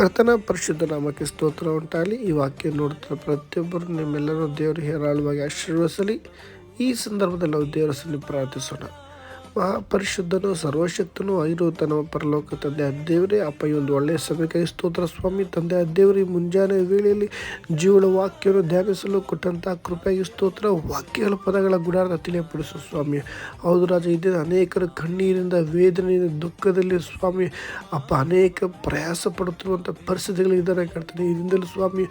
ಕರ್ತನ ಪರಿಶುದ್ಧ ನಾಮಕ್ಕೆ ಸ್ತೋತ್ರ ಉಂಟಾಗಲಿ. ಈ ವಾಕ್ಯ ನೋಡ್ತಾ ಪ್ರತಿಯೊಬ್ಬರು ನಿಮ್ಮೆಲ್ಲರೂ ದೇವರು ಹೇರಾಳವಾಗಿ ಆಶೀರ್ವದಿಸಲಿ. ಈ ಸಂದರ್ಭದಲ್ಲಿ ನಾವು ದೇವರ ಸಲ್ಲಿ ಪ್ರಾರ್ಥಿಸೋಣ. ಮಹಾಪರಿಶುದ್ಧನು ಸರ್ವಶಕ್ತನು ಐರುತನ ಪರಲೋಕ ತಂದೆ. ದೇವರೇ, ಅಪ್ಪ, ಈ ಒಂದು ಒಳ್ಳೆಯ ಸಮಯಕ್ಕೆ ಸ್ತೋತ್ರ. ಸ್ವಾಮಿ, ತಂದೆ, ದೇವರಿ ಮುಂಜಾನೆ ವೇಳೆಯಲ್ಲಿ ಜೀವಳ ವಾಕ್ಯವನ್ನು ಧ್ಯಾನಿಸಲು ಕೊಟ್ಟಂತಹ ಕೃಪೆಗೆ ಸ್ತೋತ್ರ. ವಾಕ್ಯಗಳ ಪದಗಳ ಗುಡಾರದ ತಿಳಿಯಪಡಿಸು ಸ್ವಾಮಿ. ಹೌದು ರಾಜ ಇದೇ ಅನೇಕರ ಕಣ್ಣೀರಿಂದ ವೇದನೆಯಿಂದ, ದುಃಖದಲ್ಲಿ ಸ್ವಾಮಿ, ಅಪ್ಪ, ಅನೇಕ ಪ್ರಯಾಸ ಪಡುತ್ತಿರುವಂಥ ಪರಿಸ್ಥಿತಿಗಳಿದ್ದಾರೆ ಕರ್ತನೆ ಇದರಿಂದಲೂ ಸ್ವಾಮಿ,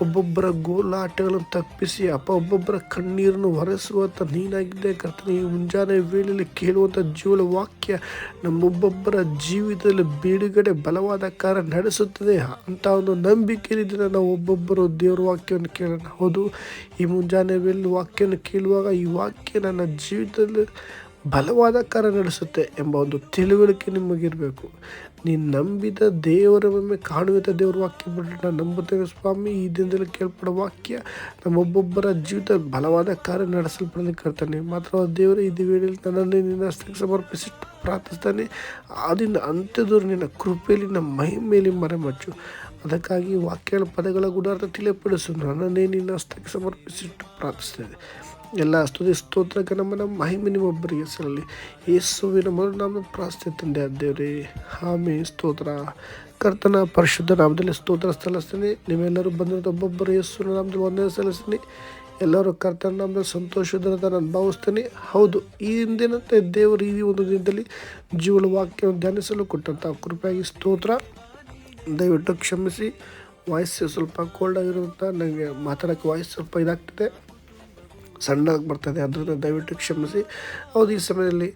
ಒಬ್ಬೊಬ್ಬರ ಗೋಲಾಟಗಳನ್ನು ತಪ್ಪಿಸಿ, ಅಪ್ಪ, ಒಬ್ಬೊಬ್ಬರ ಕಣ್ಣೀರನ್ನು ಹೊರಸುವಂಥ ನೀನಾಗಿದ್ದೇ ಕರ್ತನೆ ಈ ಮುಂಜಾನೆ ವೇಳೆಯಲ್ಲಿ ಕೇಳುವಂಥ ಜೀವನ ವಾಕ್ಯ ನಮ್ಮೊಬ್ಬೊಬ್ಬರ ಜೀವಿತದಲ್ಲಿ ಬಿಡುಗಡೆ ಬಲವಾದ ಕಾರ್ಯ ನಡೆಸುತ್ತದೆ ಅಂತ ಒಂದು ನಂಬಿಕೆ ರೀತಿಯ ನಾವು ಒಬ್ಬೊಬ್ಬರು ದೇವರ ವಾಕ್ಯವನ್ನು ಕೇಳೋಣ. ಹೌದು, ಈ ಮುಂಜಾನೆ ವೇಳೆ ವಾಕ್ಯವನ್ನು ಕೇಳುವಾಗ ಈ ವಾಕ್ಯ ನನ್ನ ಜೀವಿತದಲ್ಲಿ ಬಲವಾದ ಕಾರ್ಯ ನಡೆಸುತ್ತೆ ಎಂಬ ಒಂದು ತಿಳುವಳಿಕೆ ನಿಮಗಿರಬೇಕು. ನೀನು ನಂಬಿದ ದೇವರ ಒಮ್ಮೆ ಕಾಣುವಂಥ ದೇವರ ವಾಕ್ಯ ನಾನು ನಂಬುತ್ತೇನೆ ಸ್ವಾಮಿ. ಈ ದಿನದಲ್ಲಿ ಕೇಳ್ಪಡೋ ವಾಕ್ಯ ನಮ್ಮೊಬ್ಬೊಬ್ಬರ ಜೀವಿತ ಬಲವಾದ ಕಾರ್ಯ ನಡೆಸಲ್ಪಡಲಿಕ್ಕೆ ಕರ್ತಾನೆ. ಮಾತ್ರ ದೇವರು ಇದು ವೇಳೆಯಲ್ಲಿ ನನ್ನನ್ನು ನಿನ್ನ ಹಸ್ತಕ್ಕೆ ಸಮರ್ಪಿಸಿಟ್ಟು ಪ್ರಾರ್ಥಿಸ್ತಾನೆ ಆದಿನ ಅಂತ್ಯದವರು ನಿನ್ನ ಕೃಪೆಯಲ್ಲಿ ನಮ್ಮ ಮಹಿಮೆಯಲ್ಲಿ ಮರೆಮಚ್ಚು ಅದಕ್ಕಾಗಿ ವಾಕ್ಯಗಳ ಪದಗಳ ಗುಣಾರ್ಥ ತಿಳಿಯಪಡಿಸು. ನನ್ನನ್ನೇ ನಿನ್ನ ಹಸ್ತಕ್ಕೆ ಸಮರ್ಪಿಸಿಟ್ಟು ಪ್ರಾರ್ಥಿಸ್ತೇನೆ ಎಲ್ಲ ಸ್ತುತಿ ಸ್ತೋತ್ರಕ್ಕೆ ನಮ್ಮ ಮಹಿಮೆ ನಿಮ್ಮೊಬ್ಬರಿಗೆ ಹೆಸರಲ್ಲಿ ಯೇಸುವಿನ ಮೊದಲು ನಮ್ಮ ಪ್ರಾಸ್ತಿ ತಂದೆ ದೇವರೇ. ಹಾಮಿ ಸ್ತೋತ್ರ. ಕರ್ತನ ಪರಿಶುದ್ಧ ನಾಮದಲ್ಲಿ ಸ್ತೋತ್ರ ಸಲ್ಲಿಸ್ತೀನಿ. ನೀವೆಲ್ಲರೂ ಬಂದಿರೋದು ಒಬ್ಬೊಬ್ಬರು ಯೇಸುವಿನ ನಾಮದಲ್ಲಿ ಒಂದೇ ಸಲ್ಲಿಸ್ತೀನಿ. ಎಲ್ಲರೂ ಕರ್ತನ ನಾಮದಲ್ಲಿ ಸಂತೋಷದ ನಾನು ಭಾವಿಸ್ತೀನಿ. ಹೌದು, ಈ ಹಿಂದಿನಂತೆ ದೇವರು ಈ ಒಂದು ದಿನದಲ್ಲಿ ಜೀವನ ವಾಕ್ಯವನ್ನು ಧ್ಯಾನಿಸಲು ಕೊಟ್ಟಂಥ ಕೃಪೆಯಾಗಿ ಸ್ತೋತ್ರ. ದಯವಿಟ್ಟು ಕ್ಷಮಿಸಿ. ವಾಯ್ಸ್ ಸ್ವಲ್ಪ ಕೋಲ್ಡ್ ಆಗಿರೋಂಥ ನನಗೆ ಮಾತಾಡೋಕ್ಕೆ ವಾಯ್ಸ್ ಸ್ವಲ್ಪ ಇದಾಗ್ತದೆ. ಸಣ್ಣದಾಗಿ ಬರ್ತದೆ ಅದರಿಂದ ದಯವಿಟ್ಟು ಕ್ಷಮಿಸಿ. ಹೌದು, ಈ ಸಮಯದಲ್ಲಿ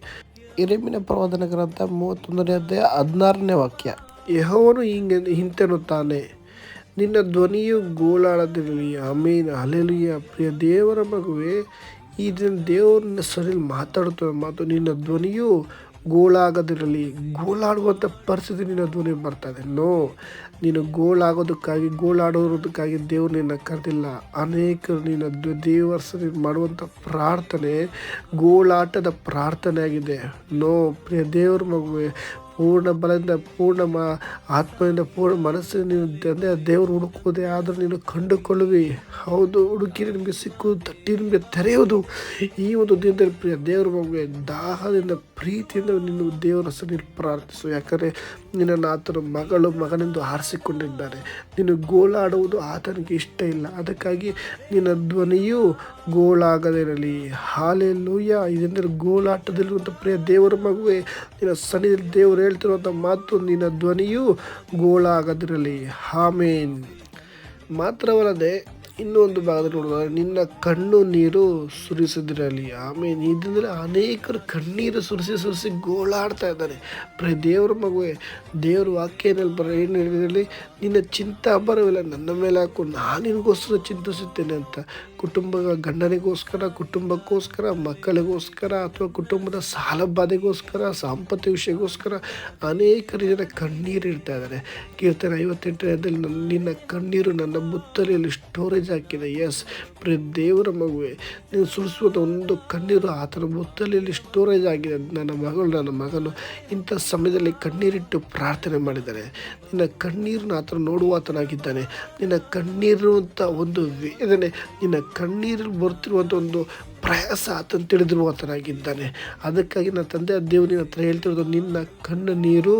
ಇರೆಮಿನ ಪ್ರವಾದನ ಗ್ರಂಥ ಮೂವತ್ತೊಂದನೇ ಅಧ್ಯಾಯ ಹದಿನಾರನೇ ವಾಕ್ಯ. ಯಹೋವನು ಹಿಂಗೆ ಹಿಂತೆನ್ನುತ್ತಾನೆ, ನಿನ್ನ ಧ್ವನಿಯು ಗೋಳಾಡದಿರಲಿ. ಆಮೇನ್. ಅಲೆಲಿಯ ಪ್ರಿಯ ದೇವರ ಮಗುವೆ, ಈ ದಿನ ದೇವರನ್ನ ಸರಿಯಲ್ಲಿ ಮಾತಾಡುತ್ತದೆ ಮಾತು ನಿನ್ನ ಧ್ವನಿಯು ಗೋಳಾಗದಿರಲಿ, ಗೋಳಾಡುವಂಥ ಪರಿಸ್ಥಿತಿ ನಿನ್ನ ಧ್ವನಿ ಬರ್ತದೆ ನೋ, ನೀನು ಗೋಳಾಗೋದಕ್ಕಾಗಿ, ಗೋಳಾಡೋದಕ್ಕಾಗಿ ದೇವರು ನಿನ್ನ ಕರೆದಿಲ್ಲ. ಅನೇಕರು ನಿನ್ನ ದೇವರ ಸರಿ ಮಾಡುವಂಥ ಪ್ರಾರ್ಥನೆ, ಗೋಳಾಟದ ಪ್ರಾರ್ಥನೆ ಆಗಿದೆ ನೋ, ಪ್ರಿಯ ದೇವ್ರ ಮಗುವೆ ಪೂರ್ಣ ಬಲದಿಂದ, ಪೂರ್ಣ ಮ, ಆತ್ಮದಿಂದ, ಪೂರ್ಣ ಮನಸ್ಸಿನ ನೀನು ತಂದೆ ದೇವರು ಹುಡುಕುವುದೇ ಆದರೂ ನೀನು ಕಂಡುಕೊಳ್ಳುವಿ. ಹೌದು, ಹುಡುಕಿ ನಿಮಗೆ ಸಿಕ್ಕು, ತಟ್ಟಿ ನಿಮಗೆ ತೆರೆಯುವುದು. ಈ ಒಂದು ದಿನದಲ್ಲಿ ಪ್ರಿಯ ದೇವರ ಮಗುವೆ, ದಾಹದಿಂದ, ಪ್ರೀತಿಯಿಂದ ನಿನ್ನ ದೇವರ ಹೆಸರು ಪ್ರಾರ್ಥಿಸು. ಯಾಕಂದರೆ ನಿನ್ನನ್ನು ಆತನ ಮಗಳು ಮಗನೆಂದು ಆರಿಸಿಕೊಂಡಿದ್ದಾನೆ ನೀನು ಗೋಲಾಡುವುದು ಆತನಿಗೆ ಇಷ್ಟ ಇಲ್ಲ. ಅದಕ್ಕಾಗಿ ನಿನ್ನ ಧ್ವನಿಯು ಗೋಳಾಗದಿರಲಿ. ಹಾಲೆ ಲೂಯ್ಯ ಇದೆಂದರೆ ಗೋಳಾಟದಲ್ಲಿರುವಂಥ ಪ್ರಿಯ ದೇವರ ಮಗುವೆ, ನಿನ್ನ ಸನ್ನಿಧಿಯಲ್ಲಿ ದೇವರು ಹೇಳ್ತಿರುವಂಥ ಮಾತು, ನಿನ್ನ ಧ್ವನಿಯು ಗೋಳಾಗದಿರಲಿ. ಹಾಮೇನ್ ಮಾತ್ರವಲ್ಲದೆ, ಇನ್ನೊಂದು ಭಾಗದಲ್ಲಿ ನೋಡಿದಾಗ ನಿನ್ನ ಕಣ್ಣು ನೀರು ಸುರಿಸದಿರಲಿ. ಆಮೇಲೆ ಇದಂದರೆ ಅನೇಕರು ಕಣ್ಣೀರು ಸುರಿಸಿ ಸುರಿಸಿ ಗೋಳಾಡ್ತಾ ಇದ್ದಾರೆ. ಪ್ರೇ ದೇವರ ಮಗುವೆ, ದೇವ್ರ ವಾಕ್ಯನಲ್ಲಿ ಬರ ಏನು ಹೇಳಿದ್ರಲ್ಲಿ ನಿನ್ನ ಚಿಂತೆ ಬರವಿಲ್ಲ ನನ್ನ ಮೇಲೆ ಹಾಕು, ನಾನು ನಿನಗೋಸ್ಕರ ಚಿಂತಿಸುತ್ತೇನೆ ಅಂತ ಕುಟುಂಬ ಗಂಡನಿಗೋಸ್ಕರ, ಕುಟುಂಬಕ್ಕೋಸ್ಕರ, ಮಕ್ಕಳಿಗೋಸ್ಕರ ಅಥವಾ ಕುಟುಂಬದ ಸಾಲ ಬಾಧೆಗೋಸ್ಕರ ವಿಷಯಗೋಸ್ಕರ ಅನೇಕ ಜನ ಕಣ್ಣೀರು ಇಡ್ತಾ ಇದ್ದಾರೆ. ಕೀರ್ತನೆ ಐವತ್ತೆಂಟನೇದಲ್ಲಿ ನನ್ನ ಕಣ್ಣೀರು ನನ್ನ ಬುತ್ತಲಿಯಲ್ಲಿ ಸ್ಟೋರೇಜ್ ಹಾಕಿದೆ. ಎಸ್ ಪ್ರೇ ದೇವರ ಮಗುವೆ, ನೀನು ಸುರಿಸುವಂಥ ಒಂದು ಕಣ್ಣೀರು ಆತನ ಮುತ್ತಲೆಯಲ್ಲಿ ಸ್ಟೋರೇಜ್ ಆಗಿದೆ. ನನ್ನ ಮಗಳು, ನನ್ನ ಮಗನು ಇಂಥ ಸಮಯದಲ್ಲಿ ಕಣ್ಣೀರಿಟ್ಟು ಪ್ರಾರ್ಥನೆ ಮಾಡಿದ್ದಾರೆ. ನಿನ್ನ ಕಣ್ಣೀರನ್ನ ಆತನ ನೋಡುವಾತನಾಗಿದ್ದಾನೆ. ನಿನ್ನ ಕಣ್ಣೀರು ಅಂತ ಒಂದು ವೇದನೆ ನಿನ್ನ ಕಣ್ಣೀರಲ್ಲಿ ಬರ್ತಿರುವಂಥ ಒಂದು ಪ್ರಯಾಸ ಆತನ ತಿಳಿದಿರುವಂತನಾಗಿದ್ದಾನೆ ಅದಕ್ಕಾಗಿ ನನ್ನ ತಂದೆ ದೇವನಿನ ಹತ್ರ ಹೇಳ್ತಿರೋದು, ನಿನ್ನ ಕಣ್ಣು ನೀರು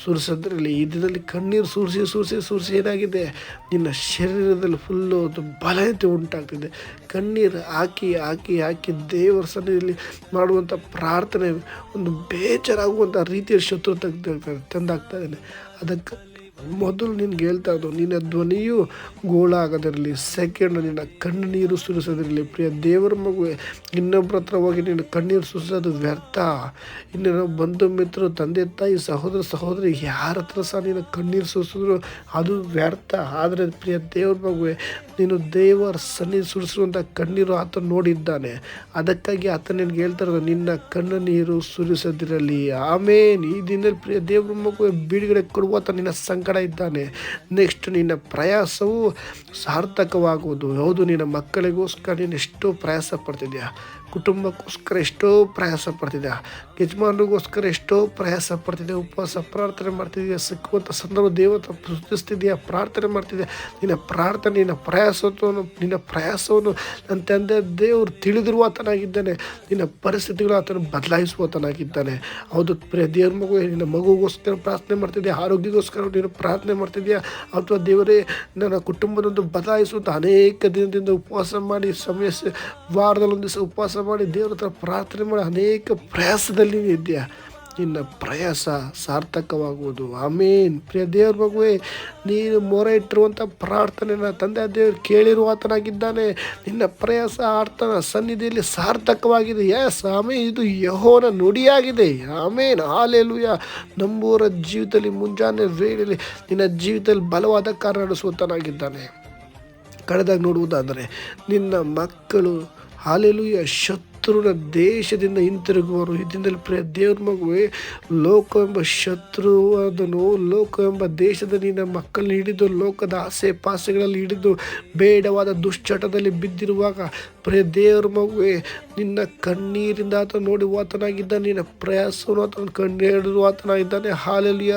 ಸುರಿಸೋದ್ರಲ್ಲಿ ಈ ದಿನದಲ್ಲಿ ಕಣ್ಣೀರು ಸುರಿಸಿ ಸುರಿಸಿ ಸುರಿಸಿ ಏನಾಗಿದೆ? ನಿನ್ನ ಶರೀರದಲ್ಲಿ ಫುಲ್ಲು ಒಂದು ಬಲಹೀನತೆ ಉಂಟಾಗ್ತಿದೆ. ಕಣ್ಣೀರು ಹಾಕಿ ಹಾಕಿ ಹಾಕಿ ದೇವರ ಸನ್ನಿಧಿಯಲ್ಲಿ ಮಾಡುವಂಥ ಪ್ರಾರ್ಥನೆ ಒಂದು ಬೇಜಾರಾಗುವಂಥ ರೀತಿಯ ಶತ್ರು ತೆಗೆದು ತಂದಾಗ್ತಾ ಇದ್ದಾನೆ. ಅದಕ್ಕೆ ಮೊದಲು ನಿನ್ಗೆ ಹೇಳ್ತಾ ಇದ್ದು, ನಿನ್ನ ಧ್ವನಿಯು ಗೋಳಾಗದಿರಲಿ ಸೆಕೆಂಡ್ ನಿನ್ನ ಕಣ್ಣೀರು ಸುರಿಸೋದಿರಲಿ. ಪ್ರಿಯ ದೇವರ ಮಗುವೆ ಇನ್ನೊಬ್ಬರ ಹತ್ರ ಹೋಗಿ ನಿನ್ನ ಕಣ್ಣೀರು ಸುರಿಸೋದು ವ್ಯರ್ಥ. ಇನ್ನೇನೋ ಬಂಧು ಮಿತ್ರರು ತಂದೆ, ತಾಯಿ, ಸಹೋದರ, ಸಹೋದರಿ, ಯಾರ ಹತ್ರ ಸಹ ನೀನು ಕಣ್ಣೀರು ಸುರಿಸಿದ್ರು ಅದು ವ್ಯರ್ಥ. ಆದರೆ ಪ್ರಿಯ ದೇವರ ಮಗುವೆ, ನೀನು ದೇವರ ಸನ್ನಿ ಸುರಿಸುವಂಥ ಕಣ್ಣೀರು ಆತ ನೋಡಿದ್ದಾನೆ. ಅದಕ್ಕಾಗಿ ಆತ ನಿನ್ಗೆ ಹೇಳ್ತಾ ಇರೋದು, ನಿನ್ನ ಕಣ್ಣು ನೀರು ಸುರಿಸದಿರಲಿ. ಆಮೇಲೆ ಈ ದಿನದಲ್ಲಿ ಪ್ರಿಯ ದೇವರ ಮಗುವೆ, ಬಿಡುಗಡೆ ಕೊಡುವಾತ ನಿನ್ನ ಸಂಕಟ ಸಂಗಡ ಇದ್ದಾನೆ. ನೆಕ್ಸ್ಟ್ ನಿನ್ನ ಪ್ರಯಾಸವು ಸಾರ್ಥಕವಾಗುವುದು. ಹೌದು ನಿನ್ನ ಮಕ್ಕಳಿಗೋಸ್ಕರ ನೀನು ಎಷ್ಟು ಪ್ರಯಾಸ ಪಡ್ತಿದ್ಯಾ? ಕುಟುಂಬಕ್ಕೋಸ್ಕರ ಎಷ್ಟೋ ಪ್ರಯಾಸ ಪಡ್ತಿದ್ದೆ. ಯಜಮಾನರಿಗೋಸ್ಕರ ಎಷ್ಟೋ ಪ್ರಯಾಸ ಪಡ್ತಿದ್ದೆ. ಉಪವಾಸ, ಪ್ರಾರ್ಥನೆ ಮಾಡ್ತಿದ್ದೆ. ಸಿಕ್ಕುವಂಥ ಸಂದರ್ಭ, ದೇವತ ಸೃಷ್ಟಿಸ್ತಿದೆಯಾ, ಪ್ರಾರ್ಥನೆ ಮಾಡ್ತಿದ್ದೆ. ನಿನ್ನ ಪ್ರಾರ್ಥನೆ, ನಿನ್ನ ಪ್ರಯಾಸವನ್ನು ನಿನ್ನ ಪ್ರಯಾಸವನ್ನು ನನ್ನ ತಂದೆ ದೇವರು ತಿಳಿದಿರುವ ಆತನಾಗಿದ್ದಾನೆ. ನಿನ್ನ ಪರಿಸ್ಥಿತಿಗಳು ಆತನ ಬದಲಾಯಿಸುವತನಾಗಿದ್ದಾನೆ ಹೌದು ಪ್ರಿಯ ದೇವ್ರ ಮಗು ನಿನ್ನ ಮಗುಗೋಸ್ಕರ ಪ್ರಾರ್ಥನೆ ಮಾಡ್ತಿದ್ದೆ ಆರೋಗ್ಯಕ್ಕೋಸ್ಕರ ನೀನು ಪ್ರಾರ್ಥನೆ ಮಾಡ್ತಿದ್ಯಾ? ಅಥವಾ ದೇವರೇ, ನನ್ನ ಕುಟುಂಬದೊಂದು ಬದಲಾಯಿಸುವಂಥ ಅನೇಕ ದಿನದಿಂದ ಉಪವಾಸ ಮಾಡಿ, ಸಮಯ ವಾರದಲ್ಲೊಂದು ದಿವಸ ಉಪವಾಸ ಮಾಡಿ ದೇವ್ರ ಹತ್ರ ಪ್ರಾರ್ಥನೆ ಮಾಡಿ ಅನೇಕ ಪ್ರಯಾಸದಲ್ಲಿ ಇದೆಯಾ ನಿನ್ನ ಪ್ರಯಾಸ ಸಾರ್ಥಕವಾಗುವುದು. ಆಮೇನ್. ಪ್ರಿಯ ದೇವ್ರ ಮಗುವೆ, ನೀನು ಮೊರೆ ಇಟ್ಟಿರುವಂಥ ಪ್ರಾರ್ಥನೆನ ತಂದೆ ದೇವರು ಕೇಳಿರುವ ಆತನಾಗಿದ್ದಾನೆ. ನಿನ್ನ ಪ್ರಯಾಸ ಆರ್ತನ ಸನ್ನಿಧಿಯಲ್ಲಿ ಸಾರ್ಥಕವಾಗಿದೆ. ಎಸ್ ಆಮೇಲೆ ಇದು ಯಹೋನ ನುಡಿಯಾಗಿದೆ. ಆಮೇನ್. ಹಾಲೆಲುಯ ನಂಬೂರ ಜೀವಿತದಲ್ಲಿ ಮುಂಜಾನೆ ವೇಳೆಯಲ್ಲಿ ನಿನ್ನ ಜೀವಿತದಲ್ಲಿ ಬಲವಾದ ಕಾರ್ಯ ನಡೆಸುವತನಾಗಿದ್ದಾನೆ ಕಳೆದಾಗ ನೋಡುವುದಾದರೆ, ನಿನ್ನ ಮಕ್ಕಳು ಹಾಲೆಲುಯ ಶತ್ರುನ ದೇಶದಿಂದ ಹಿಂತಿರುಗುವರು. ಇದರಿಂದಲೇ ಪ್ರಿಯ ದೇವ್ರ ಮಗುವೆ ಲೋಕ ಎಂಬ ಶತ್ರು ಲೋಕ ಎಂಬ ದೇಶದ ನಿನ್ನ ಮಕ್ಕಳನ್ನ ಹಿಡಿದು, ಲೋಕದ ಆಸೆ ಪಾಸೆಗಳಲ್ಲಿ ಹಿಡಿದು, ಬೇಡವಾದ ದುಶ್ಚಟದಲ್ಲಿ ಬಿದ್ದಿರುವಾಗ, ಪ್ರಿಯ ದೇವ್ರ ಮಗುವೆ, ನಿನ್ನ ಕಣ್ಣೀರಿಂದ ಆತ ನೋಡಿ ಆತನಾಗಿದ್ದಾನೆ ನಿನ್ನ ಪ್ರಯಾಸವನ್ನು ಆತನ ಕಣ್ಣೀರು ಆತನಾಗಿದ್ದಾನೆ ಹಾಲೆಲುಯ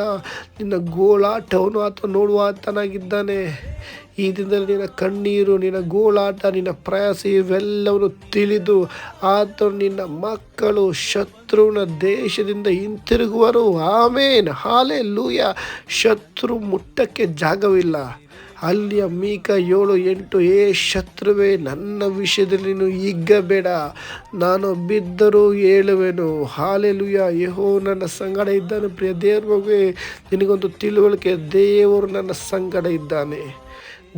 ನಿನ್ನ ಗೋಳಾಟವನ್ನು ಆತ ನೋಡುವ ಆತನಾಗಿದ್ದಾನೆ. ಈ ದಿನದಲ್ಲಿ ನಿನ್ನ ಕಣ್ಣೀರು, ನಿನ್ನ ಗೋಳಾಟ, ನಿನ್ನ ಪ್ರಯಾಸ ಇವೆಲ್ಲವನ್ನು ತಿಳಿದು ಆತ ನಿನ್ನ ಮಕ್ಕಳು, ಶತ್ರುವಿನ ದೇಶದಿಂದ ಹಿಂತಿರುಗುವರು. ಆಮೇನ್. ಹಾಲೆ ಲೂಯ ಶತ್ರು ಮುಟ್ಟಕ್ಕೆ ಜಾಗವಿಲ್ಲ. ಅಲ್ಲಿಯ ಮೀಕ ಏಳು, ಎಂಟು, ಏ ಶತ್ರುವೇ, ನನ್ನ ವಿಷಯದಲ್ಲಿ ನೀನು ಹಿಗ್ಗಬೇಡ ನಾನು ಬಿದ್ದರೂ ಹೇಳುವೆನು ಹಾಲೆಲುಯ. ಯಹೋ ನನ್ನ ಸಂಗಡ ಇದ್ದಾನೆ. ಪ್ರಿಯ ದೇವ್ರ ಮಗುವೆ ನಿನಗೊಂದು ತಿಳುವಳಿಕೆ. ದೇವರು ನನ್ನ ಸಂಗಡ ಇದ್ದಾನೆ.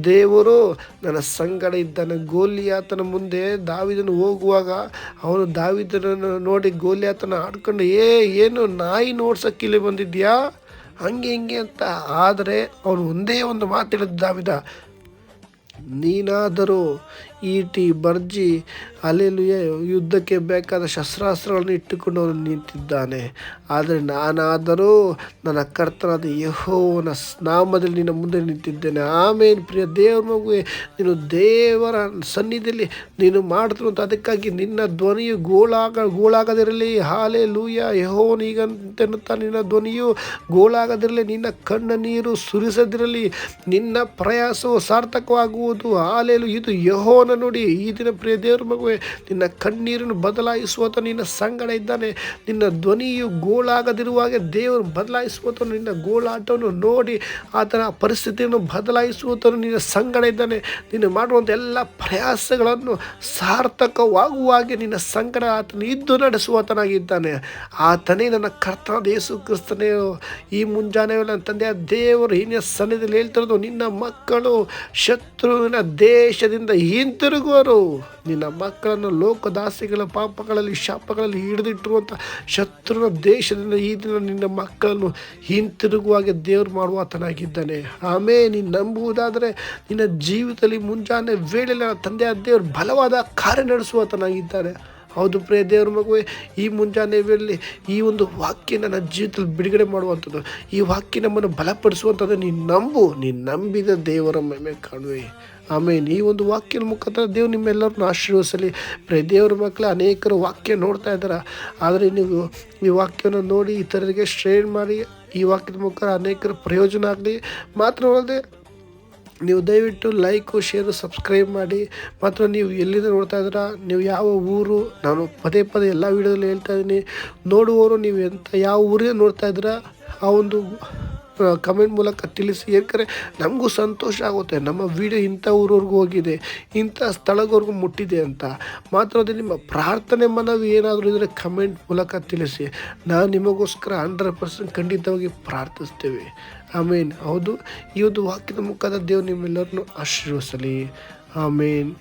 ದೇವರು ನನ್ನ ಸಂಗಡ ಇದ್ದಾನೆ. ಗೋಲಿಯಾತನ ಮುಂದೆ ದಾವಿದನು ಹೋಗುವಾಗ ಅವನು ದಾವಿದನನ್ನು ನೋಡಿ ಗೋಲಿಯಾತನ ಆಡ್ಕೊಂಡು, ಏ, ಏನು ನಾಯಿ ನೋಡ್ಸಕ್ಕಿಲ್ಲಿ ಬಂದಿದ್ಯಾ? ಹಂಗೆ ಹಿಂಗೆ ಅಂತ. ಆದರೆ ಅವನು ಒಂದೇ ಒಂದು ಮಾತು ಹೇಳಿದ ದಾವಿದ, ನೀನಾದರೂ ಈಟಿ, ಬರ್ಜಿ ಅಲೆಲುಯ ಯುದ್ಧಕ್ಕೆ ಬೇಕಾದ ಶಸ್ತ್ರಾಸ್ತ್ರಗಳನ್ನು ಇಟ್ಟುಕೊಂಡು ಅವನು ನಿಂತಿದ್ದಾನೆ. ಆದರೆ ನಾನಾದರೂ ನನ್ನ ಕರ್ತನಾದ ಯಹೋವನ ನಾಮದಲ್ಲಿ ನಿನ್ನ ಮುಂದೆ ನಿಂತಿದ್ದೇನೆ. ಆಮೇಲೆ ಪ್ರಿಯ ದೇವರ ಮಗುವೆ, ನೀನು ದೇವರ ಸನ್ನಿಧಿಯಲ್ಲಿ ನೀನು ಮಾಡ್ತಿರುವಂಥ ಅದಕ್ಕಾಗಿ ನಿನ್ನ ಧ್ವನಿಯು ಗೋಳಾಗ, ಗೋಳಾಗದಿರಲಿ. ಹಾಲೆ ಲೂಯ ಯಹೋವನ ಈಗಂತೆನ್ನುತ್ತಾ ನಿನ್ನ ಧ್ವನಿಯು ಗೋಳಾಗದಿರಲಿ, ನಿನ್ನ ಕಣ್ಣ ನೀರು ಸುರಿಸದಿರಲಿ. ನಿನ್ನ ಪ್ರಯಾಸವು ಸಾರ್ಥಕವಾಗುವುದು. ಹಾಲೆಲು ಇದು ನೋಡಿ, ಈ ದಿನ ಪ್ರಿಯ ದೇವರ ಮಗುವೆ, ನಿನ್ನ ಕಣ್ಣೀರನ್ನು ಬದಲಾಯಿಸುವತ ನಿನ್ನ ಸಂಗಡ ಇದ್ದಾನೆ. ನಿನ್ನ ಧ್ವನಿಯು ಗೋಳಾಗದಿರುವಾಗ ದೇವರು ಬದಲಾಯಿಸುವತನು ನಿನ್ನ ಗೋಳಾಟವನ್ನು ನೋಡಿ ಆತನ ಪರಿಸ್ಥಿತಿಯನ್ನು ಬದಲಾಯಿಸುವತನು ನಿನ್ನ ಸಂಗಡ ಇದ್ದಾನೆ. ನೀನು ಮಾಡುವಂಥ ಎಲ್ಲ ಪ್ರಯಾಸಗಳನ್ನು ಸಾರ್ಥಕವಾಗುವಾಗೆ ನಿನ್ನ ಸಂಗಡ ಆತನ ಇದ್ದು ನಡೆಸುವತನಾಗಿದ್ದಾನೆ ಆತನೇ ನನ್ನ ಕರ್ತನಾದ ಯೇಸು ಕ್ರಿಸ್ತನೇ. ಈ ಮುಂಜಾನೆ ನನ್ನ ತಂದೆಯ ದೇವರು, ಹಿರಿಯ ಸನ್ನಿಧಿಯಲ್ಲಿ ಹೇಳ್ತಿರೋದು, ನಿನ್ನ ಮಕ್ಕಳು ಶತ್ರುವಿನ ದೇಶದಿಂದ ಹಿಂತಿರುಗುವರು. ನಿನ್ನ ಮಕ್ಕಳನ್ನು ಲೋಕದಾಸಿಗಳ ಪಾಪಗಳಲ್ಲಿ, ಶಾಪಗಳಲ್ಲಿ ಹಿಡಿದಿಟ್ಟಿರುವಂಥ ಶತ್ರುನ ದೇಶದಿಂದ ಈ ದಿನ ನಿನ್ನ ಮಕ್ಕಳನ್ನು ಹಿಂತಿರುಗುವಾಗೆ ದೇವರು ಮಾಡುವತನಾಗಿದ್ದಾನೆ ಆಮೇ ನೀನು ನಂಬುವುದಾದರೆ ನಿನ್ನ ಜೀವಿತದಲ್ಲಿ ಮುಂಜಾನೆ ವೇಳೆಲ್ಲ ತಂದೆಯ ದೇವರು ಬಲವಾದ ಕಾರ್ಯ ನಡೆಸುವತನಾಗಿದ್ದಾನೆ ಹೌದು ಪ್ರಿಯ ದೇವ್ರ ಮಗುವೆ, ಈ ಮುಂಜಾನೆ ವೇಳೆಯಲ್ಲಿ ಈ ಒಂದು ವಾಕ್ಯ ನನ್ನ ಜೀವಿತದಲ್ಲಿ ಬಿಡುಗಡೆ ಮಾಡುವಂಥದ್ದು, ಈ ವಾಕ್ಯ ನಮ್ಮನ್ನು ಬಲಪಡಿಸುವಂಥದ್ದು ನೀನು ನಂಬು. ನೀನು ನಂಬಿದ ದೇವರ ಮೇಲೆ ಕಾಣುವೆ. ಆಮೇಲೆ ಈ ಒಂದು ವಾಕ್ಯದ ಮುಖಾಂತರ ದೇವ್ರು ನಿಮ್ಮೆಲ್ಲರನ್ನು ಆಶೀರ್ವದಿಸಲಿ. ಪ್ರೇ, ದೇವರ ಮಕ್ಕಳು ಅನೇಕರು ವಾಕ್ಯ ನೋಡ್ತಾ ಇದ್ದಾರೆ. ಆದರೆ ನೀವು ಈ ವಾಕ್ಯವನ್ನು ನೋಡಿ ಇತರರಿಗೆ ಶೇರ್ ಮಾಡಿ. ಈ ವಾಕ್ಯದ ಮುಖಾಂತರ ಅನೇಕರ ಪ್ರಯೋಜನ ಆಗಲಿ. ಮಾತ್ರವಲ್ಲದೆ ನೀವು ದಯವಿಟ್ಟು ಲೈಕು, ಶೇರು, ಸಬ್ಸ್ಕ್ರೈಬ್ ಮಾಡಿ. ಮಾತ್ರ ನೀವು ಎಲ್ಲಿಂದ ನೋಡ್ತಾ ಇದ್ದೀರಾ? ನೀವು ಯಾವ ಊರು? ನಾನು ಪದೇ ಪದೇ ಎಲ್ಲ ವೀಡಿಯೋದಲ್ಲಿ ಹೇಳ್ತಾ ಇದ್ದೀನಿ. ನೋಡುವವರು ನೀವು ಎಂಥ ಯಾವ ಊರಿಗೆ ನೋಡ್ತಾ ಇದ್ದೀರಾ? ಆ ಒಂದು ಕಮೆಂಟ್ ಮೂಲಕ ತಿಳಿಸಿ ಏಕೆಂದರೆ ನಮಗೂ ಸಂತೋಷ ಆಗುತ್ತೆ. ನಮ್ಮ ವಿಡಿಯೋ ಇಂಥ ಊರವರೆಗೂ ಹೋಗಿದೆ, ಇಂಥ ಸ್ಥಳಗವರೆಗೂ ಮುಟ್ಟಿದೆ ಅಂತ. ಮಾತ್ರ ಅದೇ ನಿಮ್ಮ ಪ್ರಾರ್ಥನೆ ಮನವಿ ಏನಾದರೂ ಇದ್ದರೆ ಕಮೆಂಟ್ ಮೂಲಕ ತಿಳಿಸಿ. ನಾನು ನಿಮಗೋಸ್ಕರ ಹಂಡ್ರೆಡ್ ಪರ್ಸೆಂಟ್ ಖಂಡಿತವಾಗಿ ಪ್ರಾರ್ಥಿಸ್ತೇವೆ. ಆಮೇನ್ ಹೌದು, ಈ ಒಂದು ವಾಕ್ಯದ ಮುಖದ ದೇವ್ರು ನಿಮ್ಮೆಲ್ಲರನ್ನು ಆಶೀರ್ವಸಲಿ ಆಮೇನ್